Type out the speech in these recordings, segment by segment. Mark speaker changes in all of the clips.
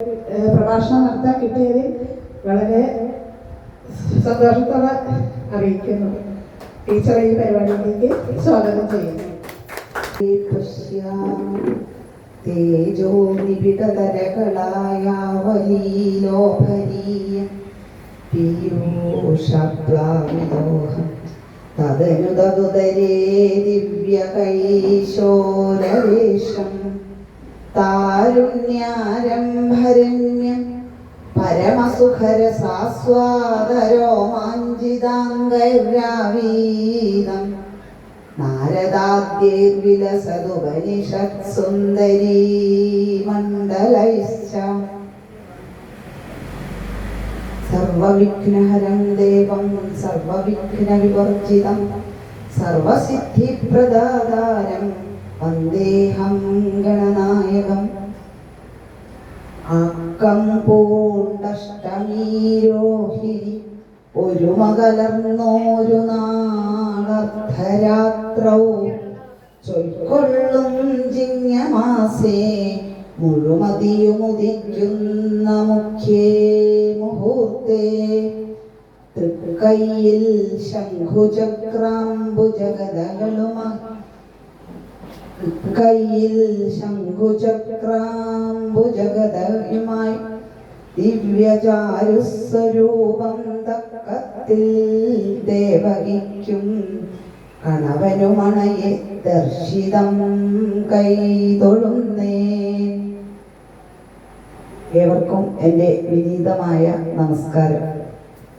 Speaker 1: പ്രഭാഷണം നടത്താൻ കിട്ടിയതിൽ വളരെ സന്തോഷത്തോടെ അറിയിക്കുന്നു. ടീച്ചറെ ഈ പരിപാടിയിലേക്ക് സ്വാഗതം ചെയ്യുന്നു.
Speaker 2: തേജോ നിബിഡതരകളായാവലീലോഭരീയ പീയൂഷപ്ലാവിലോഹം തദനുദുദരേ ദിവ്യകൈശോരവേഷം താരുണ്യാരംഭരണ്യം പരമസുഖരസാസ്വാദരോമാഞ്ചിതാംഗൈരാവീതം. നാരദാദ്യേർവിലസതുപനിഷത്സുന്ദരീ മണ്ഡലൈശ്ച സർവവിഘ്നഹരം ദേവം സർവവിഘ്നവിവർജിതം സർവസിദ്ധിപ്രദാതാരം വന്ദേഹം ഗണനായകം. അക്കം പൂണ്ടഷ്ടമീരോഹിരി ഒരു മകലർന്നോരു നാളർദ്ധരാത്രൗ. ചൊൽക്കൊള്ളും ചിങ്ങമാസേ മുഴുമതിയുമുദിക്കുന്ന മുഖ്യേ മുഹൂർത്തേ. തൃക്കൈയിൽ ശംഖുചക്രാംബുജഗതകളുമായി കയ്യിൽ ശംഖുചക്രാംബുജഗതയുമായി ദിവ്യചാരുസ്വരൂപം തക്കത്തിൽ ദേവകിക്കും കണവനുമണയെ ദർശിതം കൈതൊഴുന്നേ ഏവർക്കും എന്റെ വിനീതമായ നമസ്കാരം.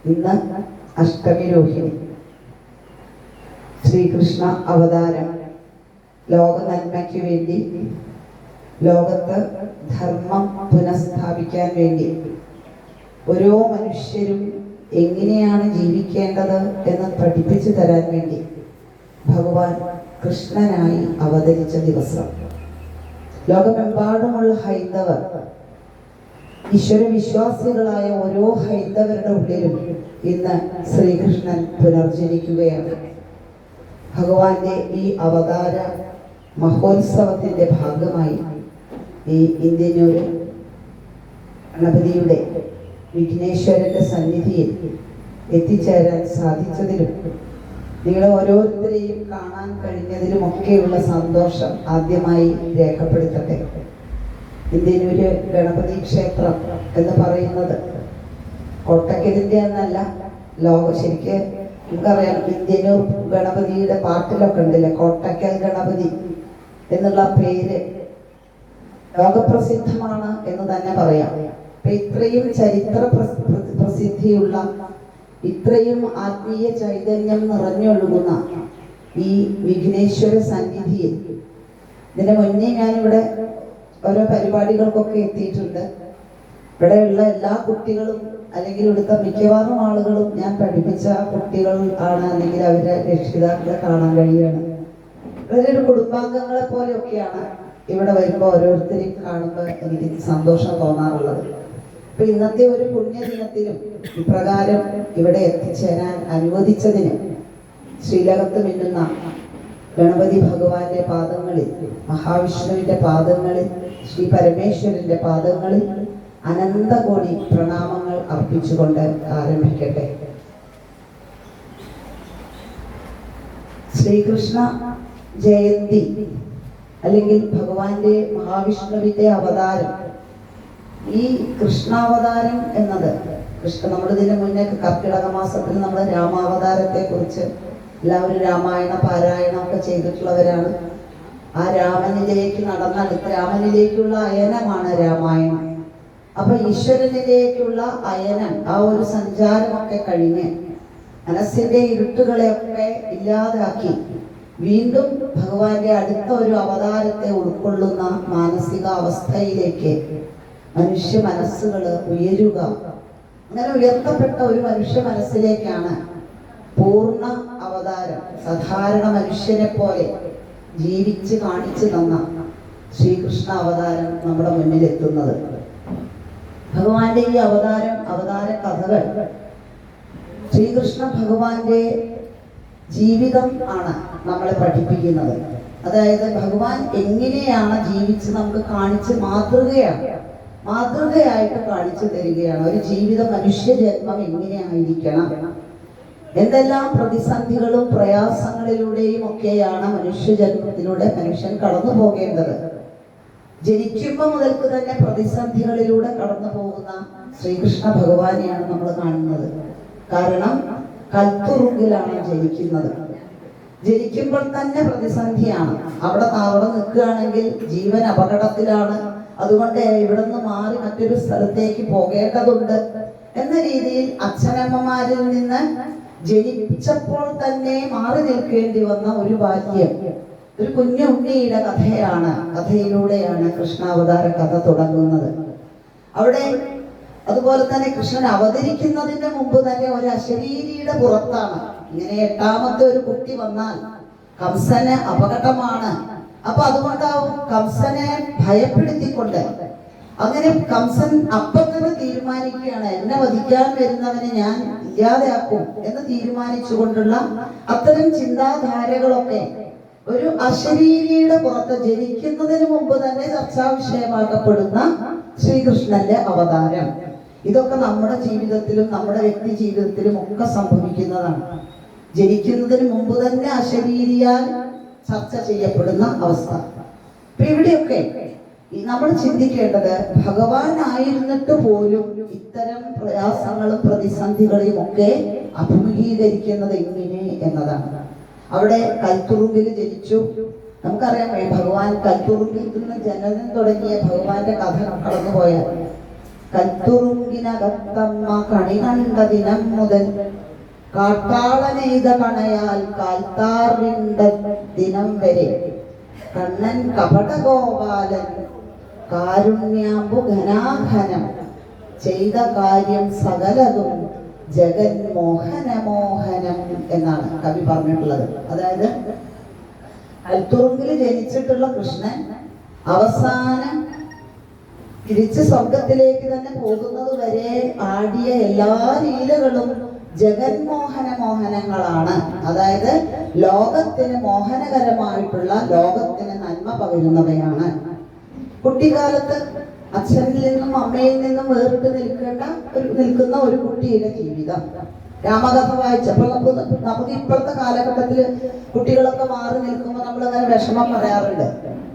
Speaker 2: ഇന്ന് അഷ്ടമി രോഹിണി ശ്രീകൃഷ്ണ അവതാരം ലോക നന്മയ്ക്ക് വേണ്ടി ലോകത്ത് ധർമ്മം പുനഃസ്ഥാപിക്കാൻ വേണ്ടി. ഓരോ മനുഷ്യരും എങ്ങനെയാണ് ജീവിക്കേണ്ടത് എന്ന് പഠിപ്പിച്ചു തരാൻ വേണ്ടി ഭഗവാൻ കൃഷ്ണനായി അവതരിച്ച ദിവസം. ലോകമെമ്പാടുമുള്ള ഹൈന്ദവർ ഈശ്വര വിശ്വാസികളായ ഓരോ ഹൈന്ദവരുടെ ഉള്ളിലും ഇന്ന് ശ്രീകൃഷ്ണൻ പുനർജനിക്കുകയാണ്. ഭഗവാന്റെ ഈ അവതാര മഹോത്സവത്തിന്റെ ഭാഗമായി ഈ ഇന്ത്യനൂര് ഗണപതിയുടെ വിഘ്നേശ്വരന്റെ സന്നിധിയിൽ എത്തിച്ചേരാൻ സാധിച്ചതിലും നിങ്ങളെ ഓരോരുത്തരെയും കാണാൻ കഴിഞ്ഞതിലും ഒക്കെയുള്ള സന്തോഷം ആദ്യമായി രേഖപ്പെടുത്തട്ടെ. ഇന്ത്യനൂര് ഗണപതി ക്ഷേത്രം എന്ന് പറയുന്നത് കോട്ടക്കലിന്റെ എന്നല്ല. ലോക ശരിക്ക് നമുക്കറിയാം ഇന്ത്യനൂർ ഗണപതിയുടെ പാട്ടിലൊക്കെ ഉണ്ടല്ലേ? കോട്ടക്കൽ ഗണപതി. എന്നുള്ള പേര് ലോകപ്രസിദ്ധമാണ് എന്ന് തന്നെ പറയാം. അപ്പൊ ഇത്രയും ചരിത്ര പ്രസ- പ്ര- പ്രസിദ്ധിയുള്ള ഇത്രയും ആത്മീയ ചൈതന്യം നിറഞ്ഞൊഴുകുന്ന ഈ വിഘ്നേശ്വര സന്നിധിയിൽ ഇതിന് മുന്നേ ഞാനിവിടെ ഓരോ പരിപാടികൾക്കൊക്കെ എത്തിയിട്ടുണ്ട്. ഇവിടെയുള്ള എല്ലാ കുട്ടികളും അല്ലെങ്കിൽ ഇവിടുത്തെ മിക്കവാറും ആളുകളും ഞാൻ പഠിപ്പിച്ച കുട്ടികൾ ആണ് അല്ലെങ്കിൽ അവരെ രക്ഷിതാക്കളെ കാണാൻ കഴിയുകയാണ്. ഒരു കുടുംബാംഗങ്ങളെ പോലെയൊക്കെയാണ് ഇവിടെ വരുമ്പോൾ ഓരോരുത്തരെയും കാണുമ്പോൾ എനിക്ക് സന്തോഷം തോന്നാറുള്ളത്. അപ്പൊ ഇന്നത്തെ ഒരു പുണ്യദിനത്തിലും ഇപ്രകാരം ഇവിടെ എത്തിച്ചേരാൻ അനുവദിച്ചതിന് ശ്രീലകത്ത് മിന്നുന്ന ഗണപതി ഭഗവാന്റെ പാദങ്ങളിൽ മഹാവിഷ്ണുവിന്റെ പാദങ്ങളിൽ ശ്രീ പരമേശ്വരന്റെ പാദങ്ങളിൽ അനന്തകോടി പ്രണാമങ്ങൾ അർപ്പിച്ചുകൊണ്ട് ആരംഭിക്കട്ടെ. ശ്രീകൃഷ്ണ ജയന്തി അല്ലെങ്കിൽ ഭഗവാന്റെ മഹാവിഷ്ണുവിന്റെ അവതാരം. ഈ കൃഷ്ണാവതാരം എന്നത് കൃഷ്ണ നമ്മൾ ഇതിന് മുന്നേ കർക്കിടക മാസത്തിൽ നമ്മൾ രാമാവതാരത്തെ കുറിച്ച് എല്ലാവരും രാമായണ പാരായണം ഒക്കെ ചെയ്തിട്ടുള്ളവരാണ്. ആ രാമനിലേക്ക് നടന്നാൽ രാമനിലേക്കുള്ള അയനമാണ് രാമായണം. അപ്പൊ ഈശ്വരനിലേക്കുള്ള അയനം ആ ഒരു സഞ്ചാരമൊക്കെ കഴിഞ്ഞ് മനസ്സിന്റെ ഇരുട്ടുകളെയൊക്കെ ഇല്ലാതാക്കി വീണ്ടും ഭഗവാന്റെ അടുത്ത ഒരു അവതാരത്തെ ഉൾക്കൊള്ളുന്ന മാനസിക അവസ്ഥയിലേക്ക് മനുഷ്യ മനസ്സുകൾ ഉയരുക. അങ്ങനെ ഉയർത്തപ്പെട്ട ഒരു മനുഷ്യ മനസ്സിലേക്കാണ് പൂർണ അവതാരം സാധാരണ മനുഷ്യനെ പോലെ ജീവിച്ച് കാണിച്ചു തന്ന ശ്രീകൃഷ്ണ അവതാരം നമ്മുടെ മുന്നിൽ എത്തുന്നത് ഭഗവാന്റെ ഈ അവതാരം അവതാര കഥകൾ ശ്രീകൃഷ്ണ ഭഗവാന്റെ ജീവിതം ആണ്. നമ്മളെ പഠിപ്പിക്കുന്നത്. അതായത് ഭഗവാൻ എങ്ങനെയാണ് ജീവിച്ച് നമുക്ക് കാണിച്ച് മാതൃകയാണ്. മാതൃകയായിട്ട് കാണിച്ചു തരികയാണ്. ഒരു ജീവിത മനുഷ്യ ജന്മം എങ്ങനെയായിരിക്കണം? എന്തെല്ലാം പ്രതിസന്ധികളും പ്രയാസങ്ങളിലൂടെയും ഒക്കെയാണ് മനുഷ്യ ജന്മത്തിലൂടെ മനുഷ്യൻ കടന്നു പോകേണ്ടത്? ജനിക്കുമ്പോൾ മുതൽക്ക് തന്നെ പ്രതിസന്ധികളിലൂടെ കടന്നു പോകുന്ന ശ്രീകൃഷ്ണ ഭഗവാനെയാണ് നമ്മൾ കാണുന്നത്. കാരണം കൽത്തുറുങ്കിലാണ് ജനിക്കുന്നത്. ജനിക്കുമ്പോൾ തന്നെ പ്രതിസന്ധിയാണ്. അവിടെ അവിടെ നിൽക്കുകയാണെങ്കിൽ ജീവൻ അപകടത്തിലാണ്. അതുകൊണ്ട് ഇവിടെ നിന്ന് മാറി മറ്റൊരു സ്ഥലത്തേക്ക് പോകേണ്ടതുണ്ട്. എന്ന രീതിയിൽ അച്ഛനമ്മമാരിൽ നിന്ന് ജനിച്ചപ്പോൾ തന്നെ മാറി നിൽക്കേണ്ടി വന്ന ഒരു ബാല്യം. ഒരു കുഞ്ഞു ഉണ്ണിയുടെ കഥയാണ് കഥയിലൂടെയാണ് കൃഷ്ണാവതാര കഥ തുടങ്ങുന്നത്. അവിടെ അതുപോലെ തന്നെ കൃഷ്ണൻ അവതരിക്കുന്നതിന് മുമ്പ് തന്നെ ഒരു അശരീരിയുടെ പുറത്താണ്. ഇങ്ങനെ എട്ടാമത്തെ ഒരു കുട്ടി വന്നാൽ കംസന് അപകടമാണ്. അപ്പൊ അതുകൊണ്ടാവും കംസനെ ഭയപ്പെടുത്തിക്കൊണ്ട്. അങ്ങനെ കംസൻ അപ്പം തന്നെ തീരുമാനിക്കുകയാണ്. എന്നെ വധിക്കാൻ വരുന്നവനെ ഞാൻ ഇല്ലാതെയാക്കും എന്ന് തീരുമാനിച്ചുകൊണ്ടുള്ള അത്തരം ചിന്താധാരകളൊക്കെ ഒരു അശരീരിയുടെ പുറത്ത് ജനിക്കുന്നതിന് മുമ്പ് തന്നെ ചർച്ചാ വിഷയമാക്കപ്പെടുന്ന ശ്രീകൃഷ്ണന്റെ അവതാരം. ഇതൊക്കെ നമ്മുടെ ജീവിതത്തിലും നമ്മുടെ വ്യക്തി ജീവിതത്തിലും ഒക്കെ സംഭവിക്കുന്നതാണ്. ജനിക്കുന്നതിന് മുമ്പ് തന്നെ അശരീരിയാൽ ചർച്ച ചെയ്യപ്പെടുന്ന അവസ്ഥ. അപ്പൊ ഇവിടെയൊക്കെ നമ്മൾ ചിന്തിക്കേണ്ടത് ഭഗവാൻ ആയിരുന്നിട്ട് പോലും ഇത്തരം പ്രയാസങ്ങളും പ്രതിസന്ധികളെയും ഒക്കെ അഭിമുഖീകരിക്കുന്നത് എങ്ങനെ എന്നതാണ്. അവിടെ കൽത്തുറുമ്പിൽ ജനിച്ചു. നമുക്കറിയാം ഭഗവാൻ കൽത്തുറുമ്പിൽ നിന്ന് ജനനം തുടങ്ങിയ ഭഗവാന്റെ കഥ കടന്നുപോയ കൽത്തുറുങ്കിനകത്തമ്മ കണി കണ്ട ദിനം മുതൽ കാട്ടാളനെയ്ത കണയാൽ കാൽത്താറിണ്ട ദിനം വരെ. കണ്ണൻ കപടഗോപാലൻ കാരുണ്യാമ്പു ഘനാഘനം. ചെയ്ത കാര്യം സകലതും ജഗൻ മോഹനമോഹനം എന്നാണ് കവി പറഞ്ഞിട്ടുള്ളത്. അതായത് അൽത്തുറുങ്കിൽ ജനിച്ചിട്ടുള്ള കൃഷ്ണൻ അവസാനം തിരിച്ച് സ്വർഗത്തിലേക്ക് തന്നെ പോകുന്നത് വരെ ആടിയ എല്ലാ ലീലകളും ജഗന്മോഹന മോഹനങ്ങളാണ് അതായത് ലോകത്തിന് മോഹനകരമായിട്ടുള്ള ലോകത്തിന് നന്മ പകരുന്നവയാണ്. കുട്ടിക്കാലത്ത് അച്ഛനിൽ നിന്നും അമ്മയിൽ നിന്നും വേറിട്ട് നിൽക്കേണ്ട ഒരു നിൽക്കുന്ന ഒരു കുട്ടിയുടെ ജീവിതം. രാമകഥ വായിച്ചപ്പോൾ നമുക്ക് നമുക്ക് ഇപ്പോഴത്തെ കാലഘട്ടത്തിൽ കുട്ടികളൊക്കെ മാറി നിൽക്കുമ്പോൾ നമ്മൾ അങ്ങനെ വിഷമം പറയാറുണ്ട്.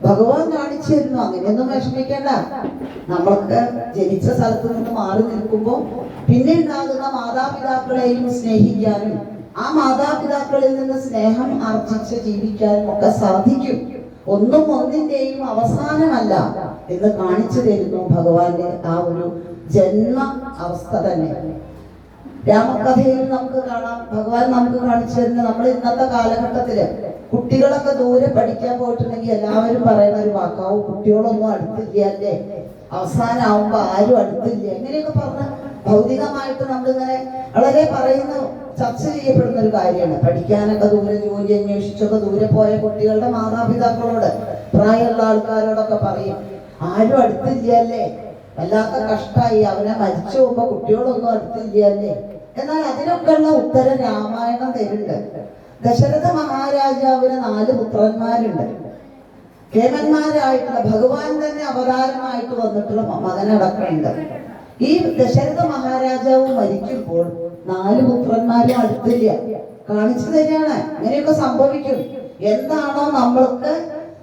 Speaker 2: ഭഗവാൻ കാണിച്ചു തരുന്നു അങ്ങനെയൊന്നും വിഷമിക്കേണ്ട. നമ്മൾക്ക് ജനിച്ച സ്ഥലത്ത് നിന്ന് മാറി നിൽക്കുമ്പോൾ പിന്നെ ഉണ്ടാകുന്ന മാതാപിതാക്കളെയും സ്നേഹിക്കാനും ആ മാതാപിതാക്കളിൽ നിന്ന് സ്നേഹം ആർജിച്ച് ജീവിക്കാനും ഒക്കെ സാധിക്കും. ഒന്നും ഒന്നിന്റെയും അവസാനമല്ല എന്ന് കാണിച്ചു തരുന്നു ഭഗവാന്റെ ആ ഒരു ജന്മ അവസ്ഥ തന്നെ. രാമകഥയിൽ നമുക്ക് കാണാം. ഭഗവാൻ നമുക്ക് കാണിച്ചു തരുന്ന. നമ്മൾ ഇന്നത്തെ കാലഘട്ടത്തിൽ കുട്ടികളൊക്കെ ദൂരെ പഠിക്കാൻ പോയിട്ടുണ്ടെങ്കിൽ എല്ലാവരും പറയുന്ന ഒരു വാക്കാവും കുട്ടികളൊന്നും അടുത്തില്ല അല്ലേ അവസാനാവുമ്പോ ആരും അടുത്തില്ല? എങ്ങനെയൊക്കെ പറഞ്ഞ ഭൗതികമായിട്ട് നമ്മളിങ്ങനെ വളരെ പറയുന്ന ചർച്ച ചെയ്യപ്പെടുന്ന ഒരു കാര്യമാണ്. പഠിക്കാനൊക്കെ ദൂരെ ജോലി അന്വേഷിച്ചൊക്കെ ദൂരെ പോയ കുട്ടികളുടെ മാതാപിതാക്കളോട് പ്രായമുള്ള ആൾക്കാരോടൊക്കെ പറയും ആരും അടുത്തില്ല അല്ലേ വല്ലാത്ത കഷ്ടായി അവനെ മരിച്ചു പോകുമ്പോ കുട്ടികളൊന്നും അടുത്തില്ല അല്ലേ എന്നാൽ അതിനൊക്കെയുള്ള ഉത്തരം രാമായണം തരുന്നുണ്ട്. ദശരഥ മഹാരാജാവിന് നാല് പുത്രന്മാരുണ്ട്. കേമന്മാരായിട്ടുള്ള ഭഗവാൻ തന്നെ അവതാരമായിട്ട് വന്നിട്ടുള്ള മകനടക്കമുണ്ട്. ഈ ദശരഥ മഹാരാജാവ് മരിക്കുമ്പോൾ നാല് പുത്രന്മാരും അടുത്തില്ല. കാണിച്ചു തരികയാണ്. അങ്ങനെയൊക്കെ സംഭവിക്കും. എന്താണോ നമ്മൾക്ക്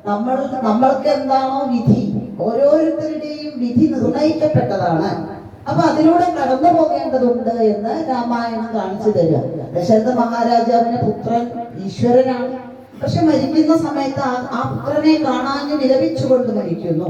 Speaker 2: നമ്മൾ നമ്മൾക്ക് എന്താണോ വിധി. ഓരോരുത്തരുടെയും വിധി നിർണയിക്കപ്പെട്ടതാണ്. അപ്പൊ അതിലൂടെ കടന്നു പോകേണ്ടതുണ്ട് എന്ന് രാമായണം കാണിച്ചു തരിക. ദശരഥ മഹാരാജാവിന്റെ പുത്രൻ ഈശ്വരനാണ്. പക്ഷെ മരിക്കുന്ന സമയത്ത് ആ- പുത്രനെ കാണാഞ്ഞ് വിലപിച്ചുകൊണ്ട് മരിക്കുന്നു.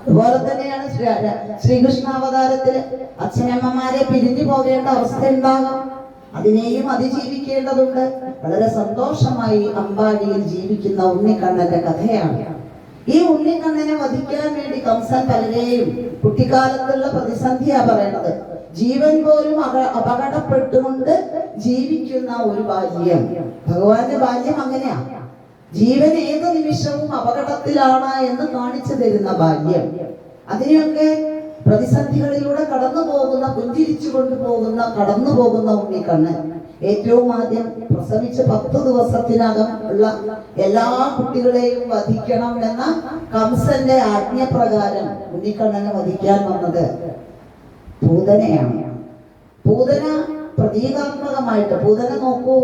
Speaker 2: അതുപോലെ തന്നെയാണ് ശ്രീ- ശ്രീകൃഷ്ണാവതാരത്തിൽ അച്ഛനമ്മമാരെ പിരിഞ്ഞു പോകേണ്ട അവസ്ഥ ഉണ്ടാകാം. അതിനെയും അതിജീവിക്കേണ്ടതുണ്ട്. വളരെ സന്തോഷമായി അമ്പാടിയിൽ ജീവിക്കുന്ന ഉണ്ണിക്കണ്ണന്റെ കഥയാണ്. ഈ ഉണ്ണിക്കണ്ണനെ വധിക്കാൻ വേണ്ടി കംസൻ പലരെയും കുട്ടിക്കാലത്തുള്ള പ്രതിസന്ധിയാ പറയണത് ജീവൻ പോലും അക- അപകടപ്പെട്ടുകൊണ്ട് ജീവിക്കുന്ന ഒരു ബാല്യം. ഭഗവാന്റെ ബാല്യം അങ്ങനെയാ. ജീവൻ ഏത് നിമിഷവും അപകടത്തിലാണ് എന്ന് കാണിച്ചു തരുന്ന ബാല്യം. അതിനെയൊക്കെ പ്രതിസന്ധികളിലൂടെ കടന്നു പോകുന്ന പുഞ്ചിരിച്ചു കൊണ്ടുപോകുന്ന കടന്നു പോകുന്ന ഉണ്ണിക്കണ്ണ് ഏറ്റവും ആദ്യം പ്രസവിച്ച് പത്ത് ദിവസത്തിനകം ഉള്ള എല്ലാ കുട്ടികളെയും വധിക്കണം എന്ന കംസന്റെ ആജ്ഞപ്രകാരം ഉണ്ണിക്കണ്ണനെ വധിക്കാൻ വന്നത് പൂതനയാണ്. പൂതന പ്രതീകാത്മകമായിട്ട് പൂതന നോക്കൂ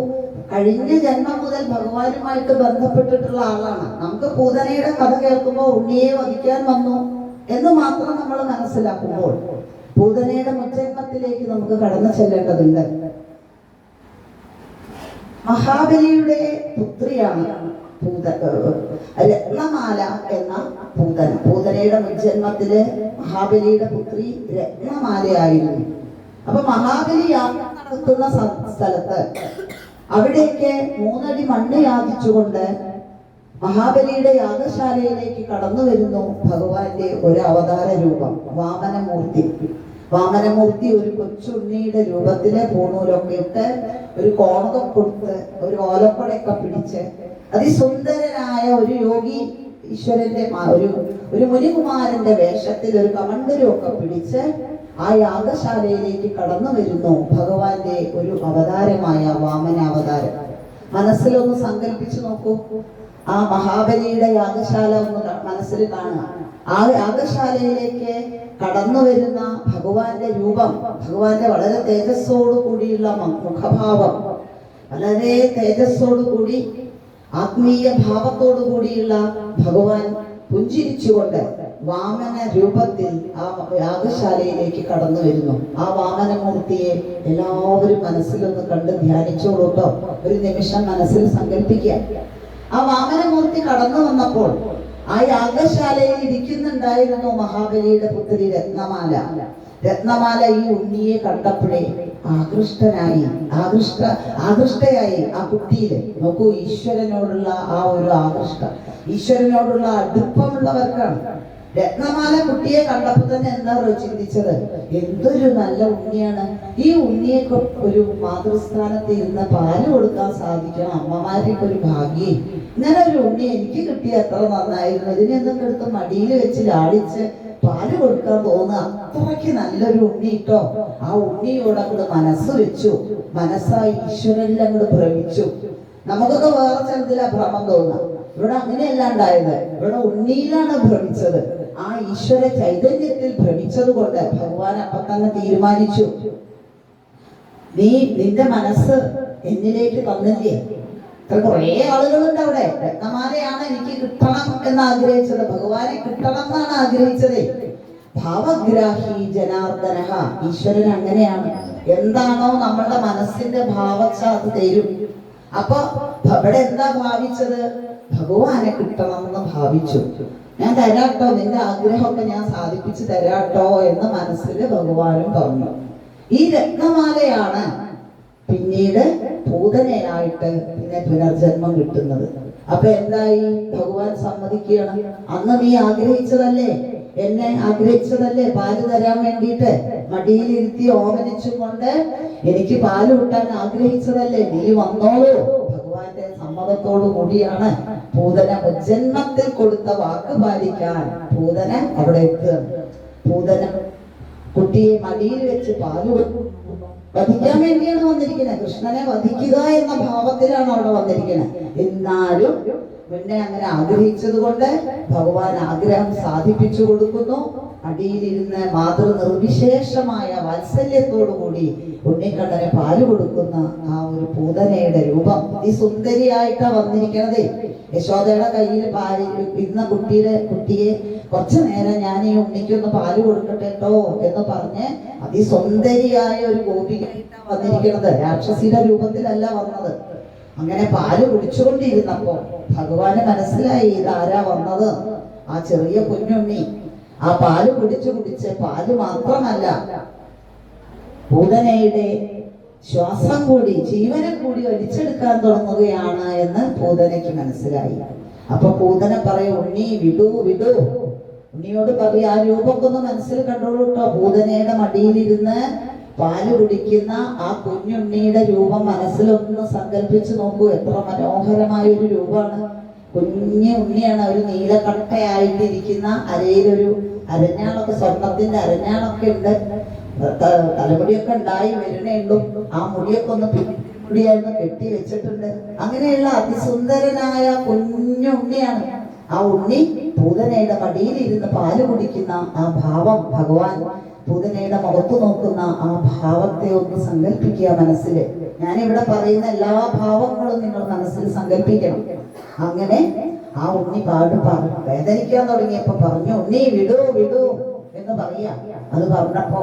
Speaker 2: കഴിഞ്ഞ ജന്മം മുതൽ ഭഗവാനുമായിട്ട് ബന്ധപ്പെട്ടിട്ടുള്ള ആളാണ്. നമുക്ക് പൂതനയുടെ കഥ കേൾക്കുമ്പോൾ ഉണ്ണിയെ വധിക്കാൻ വന്നു. എന്ന് മാത്രം നമ്മൾ മനസ്സിലാക്കുമ്പോൾ പൂതനയുടെ മുജ്ജന്മത്തിലേക്ക് നമുക്ക് കടന്നു ചെല്ലേണ്ടതുണ്ട്. മഹാബലിയുടെ പുത്രിയാണ് രത്നമാല എന്ന പൂതന പൂതനയുടെ മുജ്ജന്മത്തിൽ മഹാബലിയുടെ പുത്രി രത്നമാലയായിരുന്നു. അപ്പൊ മഹാബലി യാത്ര നടത്തുന്ന സ്ഥലത്ത് അവിടേക്ക് മൂന്നടി മണ്ണ് യാചിച്ചുകൊണ്ട് മഹാബലിയുടെ യാഗശാലയിലേക്ക് കടന്നു വരുന്നു ഭഗവാന്റെ ഒരു അവതാര രൂപം വാമനമൂർത്തി. വാമനമൂർത്തി ഒരു കൊച്ചുണ്ണിയുടെ രൂപത്തിലെ പൂണൂലൊക്കെ ഇട്ട് ഒരു കോണകം കൊടുത്ത് ഒരു ഓലക്കൊടയൊക്കെ പിടിച്ച് അതിസുന്ദരനായ ഒരു യോഗി ഈശ്വരന്റെ ഒരു ഒരു മുനികുമാരന്റെ വേഷത്തിൽ ഒരു കമണ്ടരൊക്കെ പിടിച്ച് ആ യാഗശാലയിലേക്ക് കടന്നു വരുന്നു ഭഗവാന്റെ ഒരു അവതാരമായ വാമന അവതാരം മനസ്സിലൊന്ന് സങ്കല്പിച്ചു നോക്കൂ. ആ മഹാബലിയുടെ യാഗശാല ഒന്ന് മനസ്സിൽ കാണുക. ആ യാഗശാലയിലേക്ക് കടന്നു വരുന്ന ഭഗവാന്റെ രൂപം ഭഗവാന്റെ വളരെ തേജസ്സോടു കൂടിയുള്ള മുഖഭാവം വളരെ തേജസ്സോടു കൂടി ആത്മീയ ഭാവത്തോടു കൂടിയുള്ള ഭഗവാൻ പുഞ്ചിരിച്ചുകൊണ്ട് വാമന രൂപത്തിൽ ആ യാഗശാലയിലേക്ക് കടന്നു വരുന്നു. ആ വാമനമൂർത്തിയെ എല്ലാവരും മനസ്സിലൊന്ന് കണ്ട് ധ്യാനിച്ചോളൂട്ടോ ഒരു നിമിഷം മനസ്സിൽ സങ്കല്പിക്കുക. ആ വാമനമൂർത്തി കടന്നു വന്നപ്പോൾ ആ യാഗശാലയിൽ ഇരിക്കുന്നുണ്ടായിരുന്നു മഹാബലിയുടെ പുത്രി രത്നമാല. രത്നമാല ഈ ഉണ്ണിയെ കണ്ടപ്പോഴേ ആകൃഷ്ടനായി ആകൃഷ്ട ആകൃഷ്ടയായി ആ കുട്ടിയിൽ നോക്കൂ ഈശ്വരനോടുള്ള ആ ഒരു ആകൃഷ്ട. ഈശ്വരനോടുള്ള അടുപ്പമുള്ളവർക്കാണ്. രത്നമാല കുട്ടിയെ കണ്ടപ്പോൾ തന്നെ എന്താ ചിന്തിച്ചത് എന്തൊരു നല്ല ഉണ്ണിയാണ്. ഈ ഉണ്ണിയെ ഒരു മാതൃസ്ഥാനത്ത് ഇരുന്ന് പാൽ കൊടുക്കാൻ സാധിക്കണം. അമ്മമാർക്ക് ഒരു ഭാഗ്യം. ഇങ്ങനെ ഒരു ഉണ്ണി എനിക്ക് കിട്ടിയ എത്ര നന്നായിരുന്നു. ഇതിനെന്തൊക്കെ എടുത്ത് മടിയിൽ വെച്ച് ലാളിച്ച് പാൽ കൊടുക്കാൻ തോന്നുക. അത്രയ്ക്ക് നല്ലൊരു ഉണ്ണി കേട്ടോ ആ ഉണ്ണിയോട് അങ്ങോട്ട് മനസ്സ് വെച്ചു. മനസ്സായി ഈശ്വരനിൽ അങ്ങോട്ട് ഭ്രമിച്ചു. നമുക്കൊക്കെ വേറെ ചിലതിലാ ഭ്രമം തോന്നുക. ഇവിടെ അങ്ങനെയല്ല ഉണ്ടായത്. ഇവിടെ ഉണ്ണിയിലാണ് ഭ്രമിച്ചത്. ആ ഈശ്വര ചൈതന്യത്തിൽ ഭ്രമിച്ചത് കൊണ്ട് ഭഗവാൻ അപ്പൊ തന്നെ തീരുമാനിച്ചു. നീ നിന്റെ മനസ്സ് എന്നിലേക്ക് തന്നില്ലേ? ഇത്ര കുറേ ആളുകളുണ്ട് അവിടെ. രക്തമാരെയാണ് എനിക്ക് കിട്ടണം എന്ന് ആഗ്രഹിച്ചത്. ഭഗവാനെ കിട്ടണം എന്നാണ് ആഗ്രഹിച്ചത്. ഭാവഗ്രാഹി ജനാർദ്ദന ഈശ്വരൻ അങ്ങനെയാണ്. എന്താണോ നമ്മളുടെ മനസ്സിന്റെ ഭാവച്ച അത് തരും. അപ്പൊ അവിടെ എന്താ ഭാവിച്ചത്? ഭഗവാനെ കിട്ടണം എന്ന് ഭാവിച്ചു. ഞാൻ തരാട്ടോ നിന്റെ ആഗ്രഹമൊക്കെ ഞാൻ സാധിപ്പിച്ചു തരാട്ടോ എന്ന് മനസ്സിൽ ഭഗവാനും പറഞ്ഞു. ഈ രത്നമാലയാണ് പിന്നീട് പൂതനയായിട്ട് പിന്നെ പുനർജന്മം കിട്ടുന്നത്. അപ്പൊ എന്തായി? ഭഗവാൻ സമ്മതിക്കുകയാണ്. അന്ന് നീ ആഗ്രഹിച്ചതല്ലേ? എന്നെ ആഗ്രഹിച്ചതല്ലേ? പാൽ തരാൻ വേണ്ടിയിട്ട് മടിയിലിരുത്തി ഓമനിച്ചുകൊണ്ട് എനിക്ക് പാൽ കിട്ടാൻ ആഗ്രഹിച്ചതല്ലേ? നീ വന്നോളൂ. ഭഗവാന്റെ സമ്മതത്തോടു കൂടിയാണ് പൂതന ജന്മത്തിൽ കൊടുത്ത വാക്ക് പാലിക്കാൻ പൂതന അവിടെ എത്തുക. പൂതന കുട്ടിയെ മടിയിൽ വെച്ച് പാൽ വധിക്കാൻ വേണ്ടിയാണ് വന്നിരിക്കുന്നത് കൃഷ്ണനെ വധിക്കുക എന്ന ഭാവത്തിലാണ് അവിടെ വന്നിരിക്കുന്നത് എന്നാലും മുന്നേ അങ്ങനെ ആഗ്രഹിച്ചത് കൊണ്ട് ഭഗവാൻ ആഗ്രഹം സാധിപ്പിച്ചു കൊടുക്കുന്നു. അടിയിലിരുന്ന് മാതൃ നിർവിശേഷമായ വാത്സല്യത്തോടു കൂടി ഉണ്ണിക്കണ്ണന് പാൽ കൊടുക്കുന്ന ആ ഒരു പൂതനയുടെ രൂപം. ഈ സുന്ദരിയായിട്ടാ വന്നിരിക്കണത്. യശോദയുടെ കയ്യിൽ പാൽ ഇരുന്ന കുട്ടിയുടെ കുട്ടിയെ കുറച്ചു നേരം ഞാൻ ഈ ഉണ്ണിക്കൊന്ന് പാൽ കൊടുക്കട്ടെ കേട്ടോ എന്ന് പറഞ്ഞ് അതിസുന്ദരിയായ ഒരു ഗോപികയായിട്ടാ വന്നിരിക്കണത്. രാക്ഷസിയുടെ രൂപത്തിലല്ല വന്നത്. അങ്ങനെ പാൽ കുടിച്ചുകൊണ്ടിരുന്നപ്പോ ഭഗവാന് മനസ്സിലായി ഇതാരാ വന്നത്? ആ ചെറിയ കുഞ്ഞുണ്ണി ആ പാൽ കുടിച്ചു കുടിച്ച് പാൽ മാത്രമല്ല പൂതനയുടെ ശ്വാസം കൂടി ജീവനെ കൂടി വലിച്ചെടുക്കാൻ തുടങ്ങുകയാണ് എന്ന് പൂതനയ്ക്ക് മനസ്സിലായി. അപ്പൊ പൂതന പറയും ഉണ്ണി വിടൂ വിടൂ. ഉണ്ണിയോട് പറയും ആ രൂപമൊക്കെ ഒന്ന് മനസ്സിൽ കണ്ടോളൂ കേട്ടോ പൂതനയുടെ മടിയിലിരുന്ന് പാൽ കുടിക്കുന്ന ആ കുഞ്ഞുണ്ണിയുടെ രൂപം മനസ്സിലൊന്ന് സങ്കല്പിച്ചു നോക്കൂ. എത്ര മനോഹരമായ ഒരു രൂപമാണ്. കുഞ്ഞു ഉണ്ണിയാണ് ഒരു നീലക്കട്ടയായിട്ടിരിക്കുന്ന അരയിലൊരു അരഞ്ഞാളൊക്കെ സ്വർണത്തിന്റെ അരഞ്ഞാളൊക്കെ ഉണ്ട്. തലമുടിയൊക്കെ ഉണ്ടായി ഉള്ളൂ. ആ മുടിയൊക്കെ ഒന്ന് പിടിയായിരുന്നു കെട്ടി വെച്ചിട്ടുണ്ട്. അങ്ങനെയുള്ള അതിസുന്ദരനായ കുഞ്ഞു ഉണ്ണിയാണ്. ആ ഉണ്ണി പൂതനയുടെ മടിയിലിരുന്ന് പാൽ കുടിക്കുന്ന ആ ഭാവം ഭഗവാൻ പൂതനയുടെ മുഖത്തു നോക്കുന്ന ആ ഭാവത്തെ ഒന്ന് സങ്കല്പിക്കുക മനസ്സിൽ ഞാനിവിടെ പറയുന്ന എല്ലാ ഭാവങ്ങളും നിങ്ങൾ മനസ്സിൽ സങ്കല്പിക്കണം. അങ്ങനെ ആ ഉണ്ണി പാട് വേദനിക്കാൻ തുടങ്ങിയപ്പോ പറഞ്ഞു ഉണ്ണി വിടൂ വിടൂ എന്ന് പറയാ. അത് പറഞ്ഞപ്പോ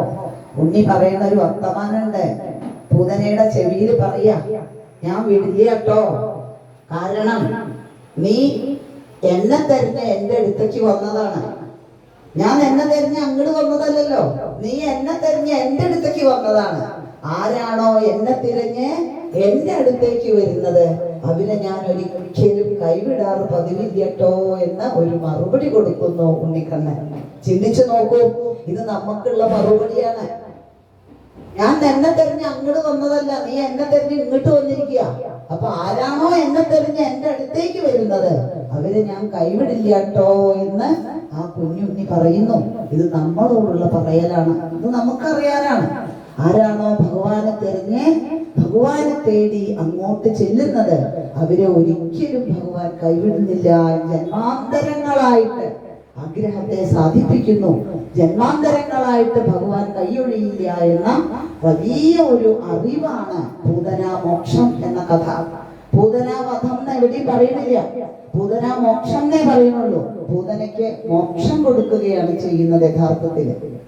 Speaker 2: ഉണ്ണി പറയുന്ന ഒരു വർത്തമാനുണ്ട് പൂതനയുടെ ചെവിയിൽ പറയാ ഞാൻ വിടില്ല കേട്ടോ. കാരണം നീ എന്നെ തരുന്ന എന്റെ അടുത്തേക്ക് വന്നതാണ്. ഞാൻ എന്നെ തരുന്ന അങ്ങോട്ട് വന്നതല്ലല്ലോ. നീ എന്നെ തരുന്ന എന്റെ അടുത്തേക്ക് വന്നതാണ്. ആരാണോ എന്നെ തിരഞ്ഞ് എന്റെ അടുത്തേക്ക് വരുന്നത്? അവരെ ഞാൻ ഒരിക്കലും കൈവിടാറ് പതിവില്ലട്ടോ എന്ന ഒരു മറുപടി കൊടുക്കുന്നു ഉണ്ണിക്കണ്ണൻ. ചിന്തിച്ചു നോക്കൂ ഇത് നമുക്കുള്ള മറുപടിയാണ്. ഞാൻ എന്നെ തെരഞ്ഞ് അങ്ങോട്ട് വന്നതല്ല നീ എന്നെ തെരഞ്ഞ് ഇങ്ങോട്ട് വന്നിരിക്കുക. അപ്പൊ ആരാണോ എന്നെ തെരഞ്ഞ് എന്റെ അടുത്തേക്ക് വരുന്നത്? അവരെ ഞാൻ കൈവിടില്ല കേട്ടോ എന്ന് ആ കുഞ്ഞുണ്ണി പറയുന്നു. ഇത് നമ്മളോടുള്ള പറയലാണ്. ഇത് നമുക്കറിയാനാണ്. ആരാണോ ഭഗവാനെ തെരഞ്ഞ്? ഭഗവാനെ തേടി അങ്ങോട്ട് ചെല്ലുന്നത് അവരെ ഒരിക്കലും ഭഗവാൻ കൈവിടുന്നില്ല. ജന്മാന്തരങ്ങളായിട്ട് ആഗ്രഹത്തെ സാധിപ്പിക്കുന്നു. ജന്മാന്തരങ്ങളായിട്ട് ഭഗവാൻ കൈയൊഴിയില്ല എന്ന വലിയ ഒരു അറിവാണ് പൂതനാമോക്ഷം എന്ന കഥ. പൂതനാവധം എന്ന് എവിടെയും പറയുന്നില്ല. പൂതനാമോക്ഷം എന്നേ പറയുന്നുള്ളൂ. പൂതനയ്ക്ക് മോക്ഷം കൊടുക്കുകയാണ് ചെയ്യുന്നത് യഥാർത്ഥത്തിൽ